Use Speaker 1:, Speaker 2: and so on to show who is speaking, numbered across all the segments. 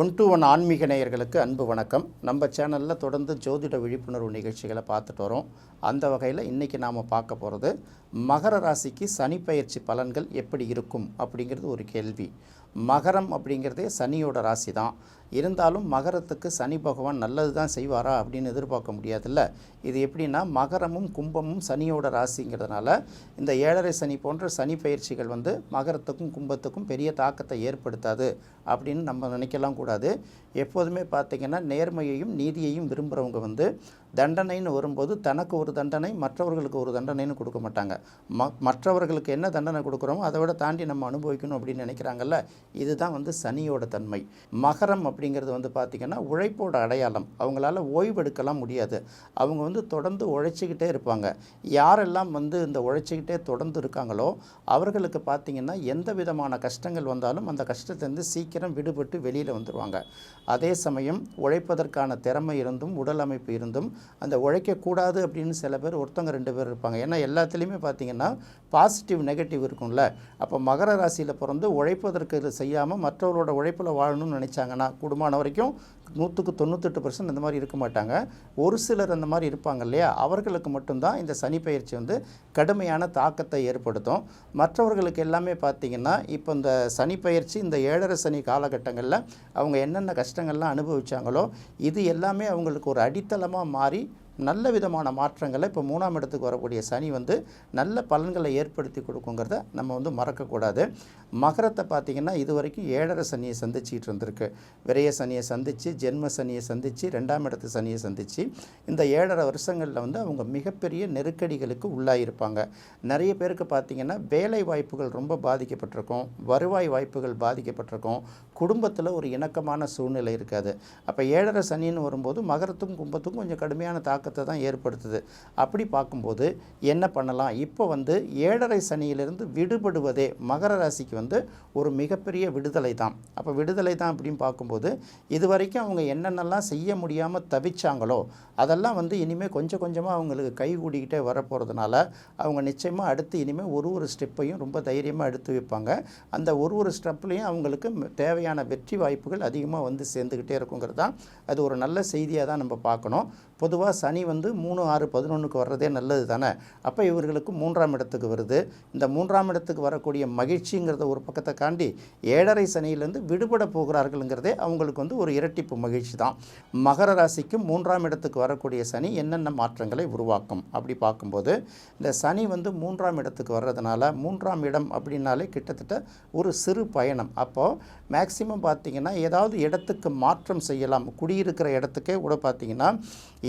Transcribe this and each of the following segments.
Speaker 1: One to one ஆன்மீக நேயர்களுக்கு அன்பு வணக்கம். நம்ம சேனலில் தொடர்ந்து ஜோதிட விழிப்புணர்வு நிகழ்ச்சிகளை பார்த்துட்டு வரோம். அந்த வகையில் இன்றைக்கி நாம் பார்க்க போகிறது மகர ராசிக்கு சனி பயிற்சி பலன்கள் எப்படி இருக்கும் அப்படிங்கிறது ஒரு கேள்வி. மகரம் அப்படிங்கிறதே சனியோட ராசி தான் இருந்தாலும் மகரத்துக்கு சனி பகவான் நல்லது தான் செய்வாரா அப்படின்னு எதிர்பார்க்க முடியாதுல்ல. இது எப்படின்னா மகரமும் கும்பமும் சனியோட ராசிங்கிறதுனால இந்த ஏழரை சனி போன்ற சனி பயிற்சிகள் வந்து மகரத்துக்கும் கும்பத்துக்கும் பெரிய தாக்கத்தை ஏற்படுத்தாது அப்படின்னு நம்ம நினைக்கலாம் கூடாது. எப்போதுமே பார்த்திங்கன்னா நேர்மையையும் நீதியையும் விரும்புகிறவங்க வந்து தண்டனைன்னு வரும்போது தனக்கு ஒரு தண்டனை மற்றவர்களுக்கு ஒரு தண்டனைன்னு கொடுக்க மாட்டாங்க. ம மற்றவர்களுக்கு என்ன தண்டனை கொடுக்குறோமோ அதை விட தாண்டி நம்ம அனுபவிக்கணும் அப்படின்னு நினைக்கிறாங்கல்ல இதுதான் வந்து சனியோட தன்மை. மகரம் அப்படிங்கிறது வந்து பார்த்திங்கன்னா உழைப்போட அடையாளம். அவங்களால ஓய்வெடுக்கலாம் முடியாது. அவங்க வந்து தொடர்ந்து உழைச்சிக்கிட்டே இருப்பாங்க. யாரெல்லாம் வந்து இந்த உழைச்சிக்கிட்டே தொடர்ந்து இருக்காங்களோ அவர்களுக்கு பார்த்திங்கன்னா எந்த விதமான கஷ்டங்கள் வந்தாலும் அந்த கஷ்டத்திலேருந்து சீக்கிரம் விடுபட்டு வெளியில் வந்துடுவாங்க அதே சமயம் உழைப்பதற்கான திறமை இருந்தும் உடல் அமைப்பு இருந்தும் அந்த உழைக்கக்கூடாது அப்படின்னு சில பேர் ஒருத்தவங்க ரெண்டு பேர் இருப்பாங்க. ஏன்னா எல்லாத்துலேயுமே பார்த்தீங்கன்னா பாசிட்டிவ் நெகட்டிவ் இருக்கும்ல. அப்போ மகர ராசியில் பிறந்து உழைப்பதற்கு இது செய்யாமல் மற்றவர்களோட உழைப்பில் வாழணும்னு நினச்சாங்கன்னா குடும்பமான வரைக்கும் நூற்றுக்கு தொண்ணூத்தெட்டு பர்சன்ட் இந்த மாதிரி இருக்க மாட்டாங்க. ஒரு சிலர் அந்த மாதிரி இருப்பாங்க இல்லையா? அவர்களுக்கு மட்டும்தான் இந்த சனி பயிற்சி வந்து கடுமையான தாக்கத்தை ஏற்படுத்தும். மற்றவர்களுக்கு எல்லாமே பார்த்திங்கன்னா இப்போ இந்த சனி பயிற்சி இந்த ஏழரை சனி காலகட்டங்களில் அவங்க என்னென்ன கஷ்டம் கஷ்டங்கள்லாம் அனுபவிச்சாங்களோ இது எல்லாமே அவங்களுக்கு ஒரு அடித்தளமாக மாறி நல்ல விதமான மாற்றங்களை இப்போ மூணாம் இடத்துக்கு வரக்கூடிய சனி வந்து நல்ல பலன்களை ஏற்படுத்தி கொடுக்குங்கிறத நம்ம வந்து மறக்கக்கூடாது. மகரத்தை பார்த்திங்கன்னா இது வரைக்கும் ஏழரை சனியை சந்திச்சிட்டு இருந்திருக்கு. விரைய சனியை சந்தித்து ஜென்ம சனியை சந்தித்து ரெண்டாம் இடத்து சனியை சந்தித்து இந்த ஏழரை வருஷங்களில் வந்து அவங்க மிகப்பெரிய நெருக்கடிகளுக்கு உள்ளாயிருப்பாங்க. நிறைய பேருக்கு பார்த்திங்கன்னா வேலை வாய்ப்புகள் ரொம்ப பாதிக்கப்பட்டிருக்கும். வருவாய் வாய்ப்புகள் பாதிக்கப்பட்டிருக்கும். குடும்பத்தில் ஒரு இணக்கமான சூழ்நிலை இருக்காது. அப்போ ஏழரை சனின்னு வரும்போது மகரத்துக்கும் கும்பத்துக்கும் கொஞ்சம் கடுமையான தாக்கத்தை தான் ஏற்படுத்துது. அப்படி பார்க்கும்போது என்ன பண்ணலாம்? இப்போ வந்து ஏழரை சனியிலிருந்து விடுபடுவதே மகர ராசிக்கு வந்து ஒரு மிகப்பெரிய விடுதலை தான். அப்போ விடுதலை தான் அப்படின்னு பார்க்கும்போது இது வரைக்கும் அவங்க என்னென்னலாம் செய்ய முடியாமல் தவிச்சாங்களோ அதெல்லாம் வந்து இனிமேல் கொஞ்சம் கொஞ்சமாக அவங்களுக்கு கை கூடிக்கிட்டே வரப்போகிறதுனால அவங்க நிச்சயமாக அடுத்து இனிமேல் ஒரு ஒரு ஸ்டெப்பையும் ரொம்ப தைரியமாக எடுத்து வைப்பாங்க. அந்த ஒரு ஒரு ஸ்டெப்லேயும் அவங்களுக்கு ம- தேவையான வெற்றி வாய்ப்புகள் அதிகமாக வந்து சேர்ந்துக்கிட்டே இருக்குங்கிறது தான். அது ஒரு நல்ல செய்தியாக தான் நம்ம பார்க்கணும். பொதுவாக சனி வந்து மூணு ஆறு பதினொன்றுக்கு வர்றதே நல்லது தானே? அப்போ இவர்களுக்கு மூன்றாம் இடத்துக்கு வருது. இந்த மூன்றாம் இடத்துக்கு வரக்கூடிய மகிழ்ச்சிங்கிறத ஒரு பக்கத்தை காண்டி ஏழரை சனியிலேருந்து விடுபட போகிறார்கள்ங்கிறதே அவங்களுக்கு வந்து ஒரு இரட்டிப்பு மகிழ்ச்சி தான். மகர ராசிக்கு மூன்றாம் இடத்துக்கு வரக்கூடிய சனி என்னென்ன மாற்றங்களை உருவாக்கும்? அப்படி பார்க்கும்போது இந்த சனி வந்து மூன்றாம் இடத்துக்கு வர்றதுனால மூன்றாம் இடம் அப்படின்னாலே கிட்டத்தட்ட ஒரு சிறு பயணம். அப்போது மேக்சிமம் பார்த்தீங்கன்னா ஏதாவது இடத்துக்கு மாற்றம் செய்யலாம். குடியிருக்கிற இடத்துக்கே கூட பார்த்தீங்கன்னா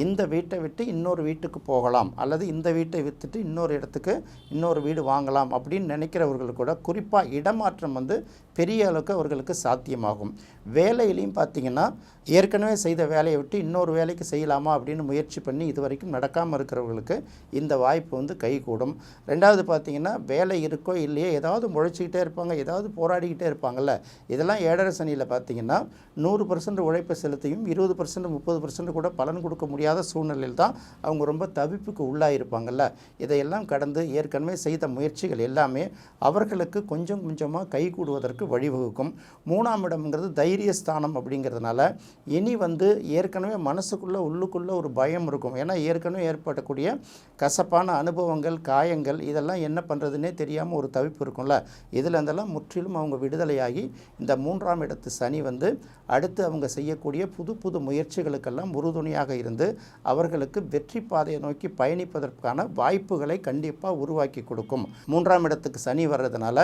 Speaker 1: இந்த வீட்டை விட்டு இன்னொரு வீட்டுக்கு போகலாம். அல்லது இந்த வீட்டை விற்றுட்டு இன்னொரு இடத்துக்கு இன்னொரு வீடு வாங்கலாம் அப்படின்னு நினைக்கிறவர்கள் கூட குறிப்பாக இடமாற்றம் வந்து பெரிய அளவுக்கு அவர்களுக்கு சாத்தியமாகும். வேலையிலையும் பார்த்தீங்கன்னா ஏற்கனவே செய்த வேலையை விட்டு இன்னொரு வேலைக்கு செய்யலாமா அப்படின்னு முயற்சி பண்ணி இது வரைக்கும் நடக்காமல் இருக்கிறவர்களுக்கு இந்த வாய்ப்பு வந்து கைகூடும். ரெண்டாவது பார்த்தீங்கன்னா வேலை இருக்கோ இல்லையோ ஏதாவது முழைச்சிக்கிட்டே இருப்பாங்க ஏதாவது போராடிக்கிட்டே இருப்பாங்கள்ல இதெல்லாம் ஏழரை சனியில் பார்த்தீங்கன்னா நூறு பர்சன்ட் உழைப்பை செலுத்தியும் இருபது பர்சன்ட் முப்பது பர்சன்ட் கூட பலன் கொடுக்க முடியாத சூழ்நிலையில் தான் அவங்க ரொம்ப தவிப்புக்கு உள்ளாயிருப்பாங்கல்ல. இதையெல்லாம் கடந்து ஏற்கனவே செய்த முயற்சிகள் எல்லாமே அவர்களுக்கு கொஞ்சம் கொஞ்சமாக கைகூடுவதற்கு வழிவகுக்கும். மூணாம் இடம்ங்கிறது தைரியஸ்தானம் அப்படிங்கிறதுனால இனி வந்து ஏற்கனவே மனசுக்குள்ளே உள்ளுக்குள்ளே ஒரு பயம் இருக்கும். ஏன்னா ஏற்கனவே ஏற்படக்கூடிய கசப்பான அனுபவங்கள் காயங்கள் இதெல்லாம் என்ன பண்ணுறதுனே தெரியாமல் ஒரு தவிப்பு இருக்கும்ல. இதில் இருந்தெல்லாம் முற்றிலும் அவங்க விடுதலையாகி இந்த மூன்றாம் இடத்து சனி வந்து அடுத்து அவங்க செய்யக்கூடிய புது புது முயற்சிகளுக்கெல்லாம் உறுதுணையாக இருந்து அவர்களுக்கு வெற்றி பாதையை நோக்கி பயணிப்பதற்கான வாய்ப்புகளை கண்டிப்பாக உருவாக்கி கொடுக்கும். மூன்றாம் இடத்துக்கு சனி வர்றதுனால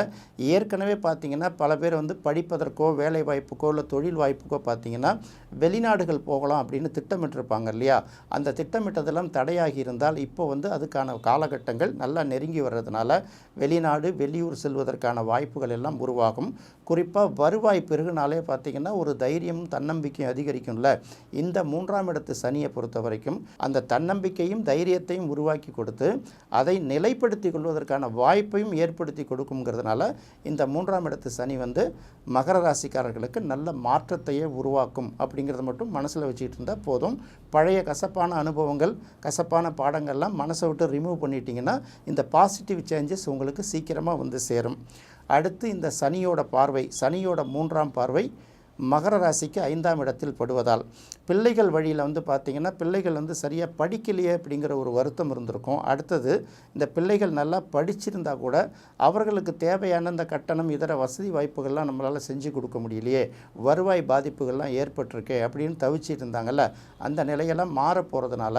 Speaker 1: ஏற்கனவே பார்த்தீங்கன்னா பல பேர் வந்து படிப்பதற்கோ வேலை வாய்ப்புக்கோ இல்லை தொழில் வாய்ப்புக்கோ பார்த்தீங்கன்னா வெளிநாடுகள் போகலாம் அப்படின்னு திட்டமிட்டிருப்பாங்க இல்லையா? அந்த திட்டமிட்டதெல்லாம் தடையாகி இருந்தால் இப்போ வந்து அதுக்கான காலகட்டங்கள் நல்லா நெருங்கி வர்றதுனால வெளிநாடு வெளியூர் செல்வதற்கான வாய்ப்புகள் எல்லாம் உருவாகும். குறிப்பாக வருவாய் பெருகுனாலே பார்த்தீங்கன்னா ஒரு தைரியமும் தன்னம்பிக்கையும் அதிகரிக்கும்ல. இந்த மூன்றாம் இடத்து சனியை பொறுத்த வரைக்கும் அந்த தன்னம்பிக்கையும் தைரியத்தையும் உருவாக்கி கொடுத்து அதை நிலைப்படுத்தி கொள்வதற்கான வாய்ப்பையும் ஏற்படுத்தி கொடுக்குங்கிறதுனால இந்த மூன்றாம் இடத்து சனி வந்து மகர ராசிக்காரர்களுக்கு நல்ல மாற்றத்தையே உருவாக்கும் அப்படிங்கிறத மட்டும் மனசில் வச்சுக்கிட்டு இருந்தால் போதும். பழைய கசப்பான அனுபவங்கள் கசப்பான பாடங்கள்லாம் மனசை விட்டு ரிமூவ் பண்ணிட்டீங்கன்னா இந்த பாசிட்டிவ் சேஞ்சஸ் உங்களுக்கு சீக்கிரமாக வந்து சேரும். அடுத்து இந்த சனியோட பார்வை சனியோட மூன்றாம் பார்வை மகர ராசிக்கு ஐந்தாம் இடத்தில் படுவதால் பிள்ளைகள் வழியில் வந்து பார்த்திங்கன்னா பிள்ளைகள் வந்து சரியாக படிக்கலையே அப்படிங்கிற ஒரு வருத்தம் இருந்திருக்கும். அடுத்தது இந்த பிள்ளைகள் நல்லா படிச்சிருந்தா கூட அவர்களுக்கு தேவையான இந்த கட்டணம் இதர வசதி வாய்ப்புகள்லாம் நம்மளால் செஞ்சு கொடுக்க முடியலையே வருவாய் பாதிப்புகள்லாம் ஏற்பட்டிருக்கே அப்படின்னு தவிச்சிட்டு இருந்தாங்கல்ல அந்த நிலையெல்லாம் மாற போகிறதுனால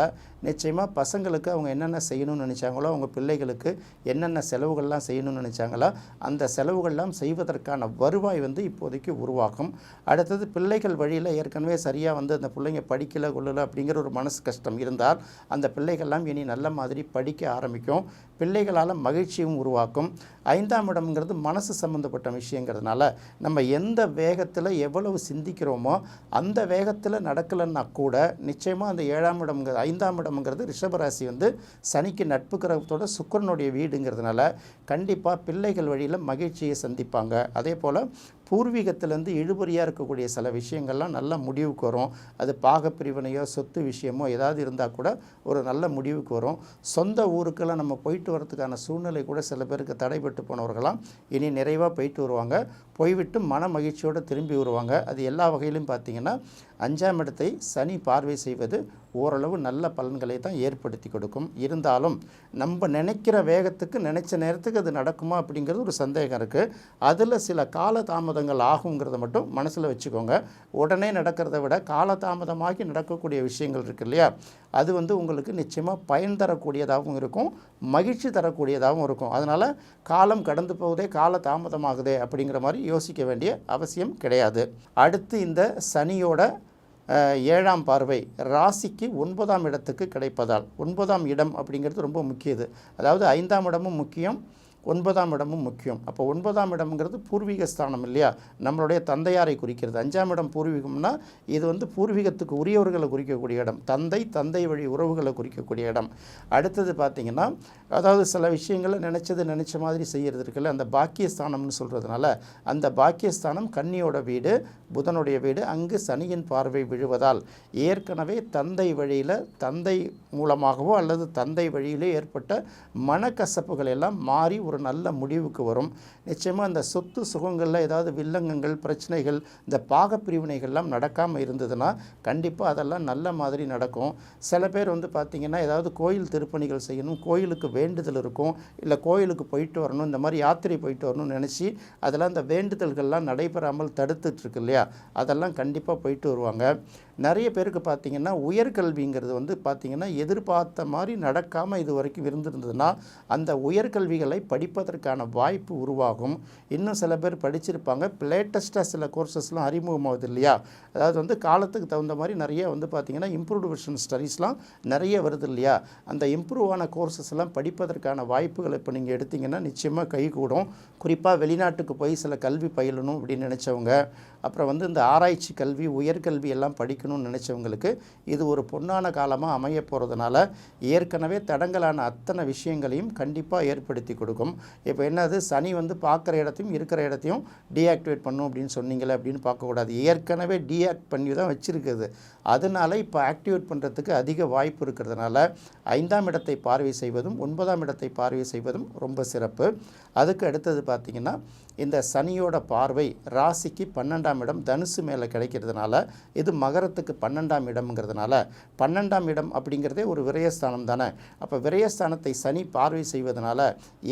Speaker 1: நிச்சயமாக பசங்களுக்கு அவங்க என்னென்ன செய்யணும்னு நினச்சாங்களோ அவங்க பிள்ளைகளுக்கு என்னென்ன செலவுகள்லாம் செய்யணும்னு நினச்சாங்களோ அந்த செலவுகள்லாம் செய்வதற்கான வருவாய் வந்து இப்போதைக்கு உருவாகும். அடுத்தது பிள்ளைகள் வழியில் ஏற்கனவே சரியாக வந்து அந்த பிள்ளைங்க படிக்கல கொள்ளலை அப்படிங்கிற ஒரு மனசு கஷ்டம் இருந்தால் அந்த பிள்ளைகள்லாம் இனி நல்ல மாதிரி படிக்க ஆரம்பிக்கும். பிள்ளைகளால் மகிழ்ச்சியும் உருவாக்கும். ஐந்தாம் இடம்ங்கிறது மனசு சம்மந்தப்பட்ட விஷயங்கிறதுனால நம்ம எந்த வேகத்தில் எவ்வளவு சிந்திக்கிறோமோ அந்த வேகத்தில் நடக்கலைன்னா கூட நிச்சயமாக அந்த ஏழாம் இடம்ங்கிறது ஐந்தாம் இடம்ங்கிறது ரிஷபராசி வந்து சனிக்கு நட்பு கிரகத்தோட சுக்கரனுடைய வீடுங்கிறதுனால கண்டிப்பாக பிள்ளைகள் வழியில் மகிழ்ச்சியை சந்திப்பாங்க. அதே போல் பூர்வீகத்திலேருந்து இழுபறியாக இருக்கக்கூடிய சில விஷயங்கள்லாம் நல்ல முடிவுக்கு வரும். அது பாகப்பிரிவினையோ சொத்து விஷயமோ ஏதாவது இருந்தால் கூட ஒரு நல்ல முடிவுக்கு வரும். சொந்த ஊருக்கெல்லாம் நம்ம போயிட்டு வரதுக்கான சூழ்நிலை கூட சில பேருக்கு தடைபட்டு போனவர்களாம் இனி நிறைவாக போயிட்டு வருவாங்க. போய்விட்டு மன மகிழ்ச்சியோடு திரும்பி வருவாங்க. அது எல்லா வகையிலும் பார்த்திங்கன்னா அஞ்சாம் இடத்தை சனி பார்வை செய்வது ஓரளவு நல்ல பலன்களை தான் ஏற்படுத்தி கொடுக்கும். இருந்தாலும் நம்ம நினைக்கிற வேகத்துக்கு நினைச்ச நேரத்துக்கு அது நடக்குமா அப்படிங்கிறது ஒரு சந்தேகம் இருக்குது அதில் சில கால காலதாமதங்கள் ஆகுங்கிறத மட்டும் மனசில் வச்சுக்கோங்க. உடனே நடக்கிறத விட காலதாமதமாகி நடக்கக்கூடிய விஷயங்கள் இருக்கு இல்லையா? அது வந்து உங்களுக்கு நிச்சயமாக பயன் தரக்கூடியதாகவும் இருக்கும் மகிழ்ச்சி தரக்கூடியதாகவும் இருக்கும். அதனால் காலம் கடந்து போவதே கால தாமதமாகுதே அப்படிங்கிற மாதிரி யோசிக்க வேண்டிய அவசியம் கிடையாது. அடுத்து இந்த சனியோட ஏழாம் பார்வை ராசிக்கு ஒன்பதாம் இடத்துக்கு கிடைப்பதால் ஒன்பதாம் இடம் அப்படிங்கிறது ரொம்ப முக்கியது. அதாவது ஐந்தாம் இடமும் முக்கியம் ஒன்பதாம் இடமும் முக்கியம். அப்போ ஒன்பதாம் இடம்ங்கிறது பூர்வீக ஸ்தானம் இல்லையா? நம்மளுடைய தந்தையாரை குறிக்கிறது. அஞ்சாம் இடம் பூர்வீகம்னா இது வந்து பூர்வீகத்துக்கு உரியவர்களை குறிக்கக்கூடிய இடம். தந்தை தந்தை வழி உறவுகளை குறிக்கக்கூடிய இடம். அடுத்தது பார்த்திங்கன்னா அதாவது சில விஷயங்களை நினச்சது நினச்ச மாதிரி செய்கிறது இருக்குல்ல? அந்த பாக்கியஸ்தானம்னு சொல்கிறதுனால அந்த பாக்கியஸ்தானம் கன்னியோட வீடு புதனுடைய வீடு அங்கு சனியின் பார்வை விழுவதால் ஏற்கனவே தந்தை வழியில் தந்தை மூலமாகவோ அல்லது தந்தை வழியிலே ஏற்பட்ட மனக்கசப்புகள் எல்லாம் மாறி ஒரு நல்ல முடிவுக்கு வரும். நிச்சயமாக அந்த சொத்து சுகங்களில் ஏதாவது வில்லங்கங்கள் பிரச்சனைகள் இந்த பாகப்பிரிவினைகள்லாம் நடக்காமல் இருந்ததுன்னா கண்டிப்பாக அதெல்லாம் நல்ல மாதிரி நடக்கும். சில பேர் வந்து பார்த்திங்கன்னா ஏதாவது கோயில் திருப்பணிகள் செய்யணும் கோயிலுக்கு வேண்டுதல் இருக்கும் இல்லை கோயிலுக்கு போயிட்டு வரணும் இந்த மாதிரி யாத்திரை போயிட்டு வரணும்னு நினச்சி அதெல்லாம் அந்த வேண்டுதல்கள்லாம் நடைபெறாமல் தடுத்துட்ருக்கு இல்லையா? அதெல்லாம் கண்டிப்பாக போயிட்டு வருவாங்க. நிறைய பேருக்கு பார்த்திங்கன்னா உயர்கல்விங்கிறது வந்து பார்த்திங்கன்னா எதிர்பார்த்த மாதிரி நடக்காமல் இது வரைக்கும் இருந்திருந்ததுன்னா அந்த உயர்கல்விகளை படிப்பதற்கான வாய்ப்பு உருவாகும். இன்னும் சில பேர் படிச்சிருப்பாங்க. லேட்டஸ்ட்டாக சில கோர்சஸ்லாம் அறிமுகமாகுது இல்லையா? அதாவது வந்து காலத்துக்கு தகுந்த மாதிரி நிறைய வந்து பார்த்திங்கன்னா இம்ப்ரூவ்டு வெர்ஷன் ஸ்டடீஸ்லாம் நிறைய வருது இல்லையா? அந்த இம்ப்ரூவ் ஆன கோர்சஸ் எல்லாம் படிப்பதற்கான வாய்ப்புகளை இப்போ நீங்கள் எடுத்திங்கன்னா நிச்சயமாக கைகூடும். குறிப்பாக வெளிநாட்டுக்கு போய் சில கல்வி பயிலணும் அப்படின்னு நினச்சவங்க. அப்புறம் வந்து இந்த ஆராய்ச்சி கல்வி உயர்கல்வி எல்லாம் வைக்கணும்னு நினச்சவங்களுக்கு இது ஒரு பொன்னான காலமாக அமைய போகிறதுனால ஏற்கனவே தடங்கலான அத்தனை விஷயங்களையும் கண்டிப்பாக ஏற்படுத்தி கொடுக்கும். இப்போ என்னது? சனி வந்து பார்க்குற இடத்தையும் இருக்கிற இடத்தையும் டீஆக்டிவேட் பண்ணும் அப்படின்னு சொன்னீங்களே அப்படின்னு பார்க்கக்கூடாது. ஏற்கனவே டீஆக்ட் பண்ணி தான் வச்சுருக்குது. அதனால இப்போ ஆக்டிவேட் பண்ணுறதுக்கு அதிக வாய்ப்பு இருக்கிறதுனால ஐந்தாம் இடத்தை பார்வை செய்வதும் ஒன்பதாம் இடத்தை பார்வை செய்வதும் ரொம்ப சிறப்பு. அதுக்கு அடுத்தது பார்த்திங்கன்னா இந்த சனியோட பார்வை ராசிக்கு பன்னெண்டாம் இடம் தனுசு மேலே கிடைக்கிறதுனால இது மகரத்துக்கு பன்னெண்டாம் இடம்ங்கிறதுனால பன்னெண்டாம் இடம் அப்படிங்கிறதே ஒரு விரயஸ்தானம் தானே. அப்போ விரயஸ்தானத்தை சனி பார்வை செய்வதனால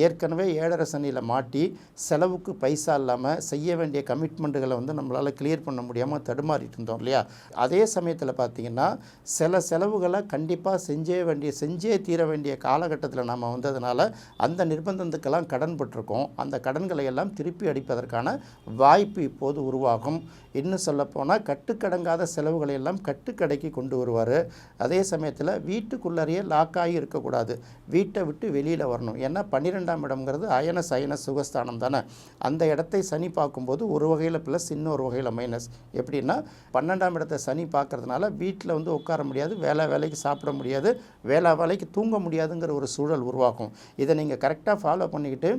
Speaker 1: ஏற்கனவே ஏழரை சனியில் மாட்டி செலவுக்கு பைசா இல்லாமல் செய்ய வேண்டிய கமிட்மெண்ட்டுகளை வந்து நம்மளால் கிளியர் பண்ண முடியாமல் தடுமாறிட்டு இருந்தோம் இல்லையா? அதே சமயத்தில் பார்த்திங்கன்னா சில செலவுகளை கண்டிப்பாக செஞ்சே வேண்டிய செஞ்சே தீர வேண்டிய காலகட்டத்தில் நாம் வந்ததுனால அந்த நிர்பந்தத்துக்கெல்லாம் கடன் பட்டிருக்கோம். அந்த கடன்களை எல்லாம் திருப்பி அடிப்பதற்கான வாய்ப்பு இப்போது உருவாகும். இன்னும் சொல்லப்போனால் கட்டுக்கடங்காத செலவுகளை எல்லாம் கட்டுக்கடைக்கு கொண்டு வருவார். அதே சமயத்தில் வீட்டுக்குள்ளறையே லாக்காகி இருக்கக்கூடாது. வீட்டை விட்டு வெளியில் வரணும். ஏன்னா பன்னிரெண்டாம் இடம்ங்கிறது அயன சயன சுகஸ்தானம் தானே. அந்த இடத்தை சனி பார்க்கும்போது ஒரு வகையில் ப்ளஸ் இன்னொரு வகையில் மைனஸ் எப்படின்னா பன்னெண்டாம் இடத்தை சனி பார்க்கறதுனால வீட்டில் வந்து உட்கார முடியாது வேலை வேலைக்கு சாப்பிட முடியாது வேலை வேலைக்கு தூங்க முடியாதுங்கிற ஒரு சூழல் உருவாகும். இதை நீங்கள் கரெக்டாக ஃபாலோ பண்ணிக்கிட்டு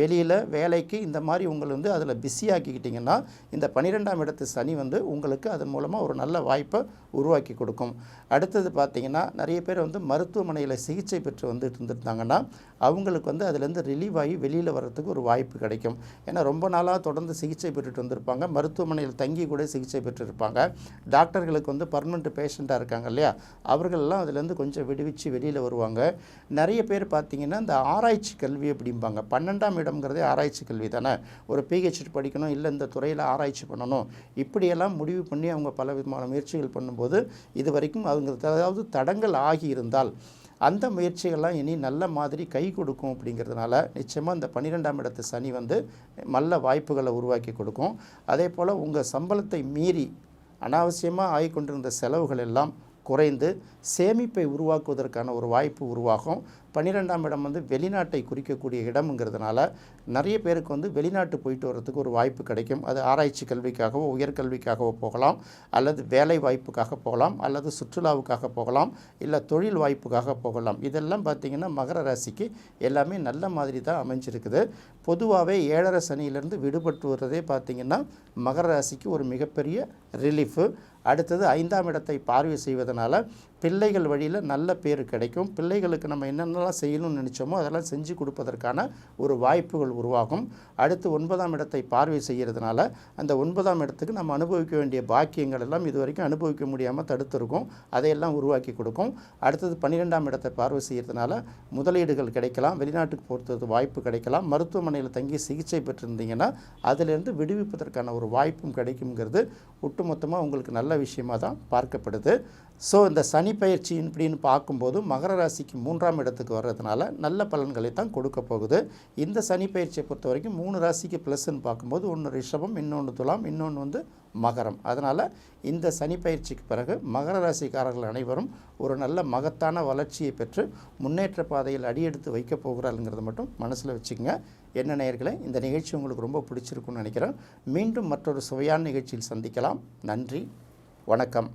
Speaker 1: வெளியில் வேலைக்கு இந்த மாதிரி உங்களை வந்து அதில் பிஸியாக்கிக்கிட்டிங்கன்னா இந்த பன்னிரெண்டாம் இடத்து சனி வந்து உங்களுக்கு அதன் மூலமாக ஒரு நல்ல வாய்ப்பை உருவாக்கி கொடுக்கும். அடுத்தது பார்த்திங்கன்னா நிறைய பேர் வந்து மருத்துவமனையில் சிகிச்சை பெற்று வந்துட்டு இருந்துருந்தாங்கன்னா அவங்களுக்கு வந்து அதுலேருந்து ரிலீவ் ஆகி வெளியில் வர்றதுக்கு ஒரு வாய்ப்பு கிடைக்கும். ஏன்னா ரொம்ப நாளாக தொடர்ந்து சிகிச்சை பெற்றுட்டு வந்திருப்பாங்க. மருத்துவமனையில் தங்கி கூட சிகிச்சை பெற்றிருப்பாங்க. டாக்டர்களுக்கு வந்து பர்மனெண்ட் பேஷண்ட்டாக இருக்காங்க இல்லையா? அவர்களெல்லாம் அதுலேருந்து கொஞ்சம் விடுவிச்சு வெளியில் வருவாங்க. நிறைய பேர் பார்த்திங்கன்னா இந்த ஆராய்ச்சி கல்வி அப்படிம்பாங்க. பன்னெண்டாம் இடம்ங்கிறதே ஆராய்ச்சி கல்வி தானே? ஒரு பிஹெச்டி படிக்கணும் இல்லை இந்த துறையில் ஆராய்ச்சி பண்ணணும் இப்படியெல்லாம் முடிவு பண்ணி அவங்க பல விதமான முயற்சிகள் பண்ணும்போது இது வரைக்கும் அவங்க அதாவது தடங்கள் ஆகி இருந்தால் அந்த முயற்சிகள்லாம் இனி நல்ல மாதிரி கை கொடுக்கும் அப்படிங்கிறதுனால நிச்சயமாக இந்த பன்னிரெண்டாம் இடத்து சனி வந்து நல்ல வாய்ப்புகளை உருவாக்கி கொடுக்கும். அதே போல் உங்கள் சம்பளத்தை மீறி அனாவசியமாக ஆகிக்கொண்டிருந்த செலவுகள் எல்லாம் குறைந்து சேமிப்பை உருவாக்குவதற்கான ஒரு வாய்ப்பு உருவாகும். பன்னிரெண்டாம் இடம் வந்து வெளிநாட்டை குறிக்கக்கூடிய இடம்ங்கிறதுனால நிறைய பேருக்கு வந்து வெளிநாட்டு போயிட்டு வர்றதுக்கு ஒரு வாய்ப்பு கிடைக்கும். அது ஆராய்ச்சி கல்விக்காகவோ உயர்கல்விக்காகவோ போகலாம். அல்லது வேலை வாய்ப்புக்காக போகலாம். அல்லது சுற்றுலாவுக்காக போகலாம். இல்லை தொழில் வாய்ப்புக்காக போகலாம். இதெல்லாம் பார்த்திங்கன்னா மகர ராசிக்கு எல்லாமே நல்ல மாதிரி தான் அமைஞ்சிருக்குது. பொதுவாகவே ஏழரை சனியிலேருந்து விடுபட்டு வர்றதே பார்த்திங்கன்னா மகர ராசிக்கு ஒரு மிகப்பெரிய ரிலீஃபு அடுத்தது ஐந்தாம் இடத்தை பார்வை செய்வதனால பிள்ளைகள் வழியில் நல்ல பேர் கிடைக்கும். பிள்ளைகளுக்கு நம்ம என்னென்னலாம் செய்யணும்னு நினச்சோமோ அதெல்லாம் செஞ்சு கொடுப்பதற்கான ஒரு வாய்ப்புகள் உருவாகும். அடுத்து ஒன்பதாம் இடத்தை பார்வை செய்கிறதுனால அந்த ஒன்பதாம் இடத்துக்கு நம்ம அனுபவிக்க வேண்டிய பாக்கியங்கள் எல்லாம் இது வரைக்கும் அனுபவிக்க முடியாமல் தடுத்திருக்கும். அதையெல்லாம் உருவாக்கி கொடுக்கும். அடுத்தது பன்னிரெண்டாம் இடத்தை பார்வை செய்கிறதுனால முதலீடுகள் கிடைக்கலாம். வெளிநாட்டுக்கு போகிறது வாய்ப்பு கிடைக்கலாம். மருத்துவமனையில் தங்கி சிகிச்சை பெற்றிருந்தீங்கன்னா அதிலிருந்து விடுவிப்பதற்கான ஒரு வாய்ப்பும் கிடைக்குங்கிறது ஒட்டுமொத்தமாக உங்களுக்கு நல்ல விஷயமாக தான் பார்க்கப்படுது. ஸோ இந்த சனி பயிற்சி இப்படின்னு பார்க்கும்போது மகர ராசிக்கு மூன்றாம் இடத்துக்கு வர்றதுனால நல்ல பலன்களை தான் கொடுக்க போகுது. இந்த சனி பயிற்சியை பொறுத்த வரைக்கும் மூணு ராசிக்கு ப்ளஸ்ன்னு பார்க்கும்போது ஒன்று ரிஷபம் இன்னொன்று துலாம் இன்னொன்று வந்து மகரம். அதனால் இந்த சனி பயிற்சிக்கு பிறகு மகர ராசிக்காரர்கள் அனைவரும் ஒரு நல்ல மகத்தான வளர்ச்சியை பெற்று முன்னேற்ற பாதையில் அடியெடுத்து வைக்க போகிறாருங்கிறத மட்டும் மனசில் வச்சுக்கோங்க. என்ன நேயர்களே இந்த நிகழ்ச்சி உங்களுக்கு ரொம்ப பிடிச்சிருக்குன்னு நினைக்கிறேன். மீண்டும் மற்றொரு சுவையான நிகழ்ச்சியில் சந்திக்கலாம். நன்றி. வணக்கம்.